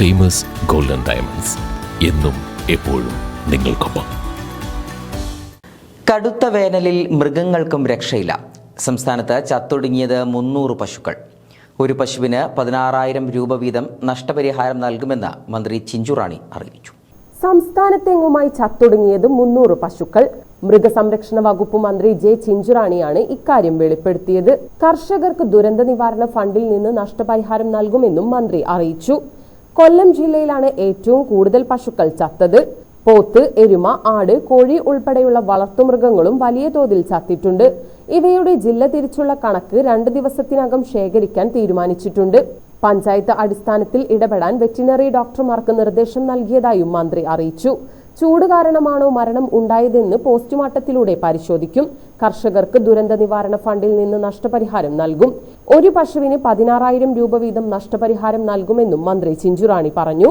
Famous golden diamonds എന്നും എപ്പോഴും നിങ്ങൾക്കൊപ്പം. കടുത്ത വേനലിൽ മൃഗങ്ങൾക്കും രക്ഷയില്ല. സംസ്ഥാനത്ത് ചത്തൊടുങ്ങിയത് മുന്നൂറ് പശുക്കൾ. ഒരു പശുവിന് പതിനാറായിരം രൂപ വീതം നഷ്ടപരിഹാരം നൽകുമെന്ന് മന്ത്രി ചിഞ്ചുറാണി അറിയിച്ചു. സംസ്ഥാനത്തെങ്ങുമായി ചത്തൊടുങ്ങിയത് മുന്നൂറ് പശുക്കൾ. മൃഗസംരക്ഷണ വകുപ്പ് മന്ത്രി ജെ ചിഞ്ചുറാണിയാണ് ഇക്കാര്യം വെളിപ്പെടുത്തിയത്. കർഷകർക്ക് ദുരന്ത നിവാരണ ഫണ്ടിൽ നിന്ന് നഷ്ടപരിഹാരം നൽകുമെന്നും മന്ത്രി അറിയിച്ചു. കൊല്ലം ജില്ലയിലാണ് ഏറ്റവും കൂടുതൽ പശുക്കൾ ചത്തത്. പോത്ത് എരുമ ആട് കോഴി ഉൾപ്പെടെയുള്ള വളർത്തുമൃഗങ്ങളും വലിയ തോതിൽ ചത്തിട്ടുണ്ട്. ഇവയുടെ ജില്ല തിരിച്ചുള്ള കണക്ക് രണ്ട് ദിവസത്തിനകം ശേഖരിക്കാൻ തീരുമാനിച്ചിട്ടുണ്ട്. പഞ്ചായത്ത് അടിസ്ഥാനത്തിൽ ഇടപെടാൻ വെറ്റിനറി ഡോക്ടർമാർക്ക് നിർദ്ദേശം നൽകിയതായും മന്ത്രി അറിയിച്ചു. ചൂട് കാരണമാണോ മരണം ഉണ്ടായതെന്ന് പോസ്റ്റ്മോർട്ടത്തിലൂടെ പരിശോധിക്കും. കർഷകർക്ക് ദുരന്ത നിവാരണ ഫണ്ടിൽ നിന്ന് നഷ്ടപരിഹാരം നൽകും. ഒരു പശുവിന് പതിനാറായിരം രൂപ വീതം നഷ്ടപരിഹാരം നൽകുമെന്നും മന്ത്രി ചിഞ്ചുറാണി പറഞ്ഞു.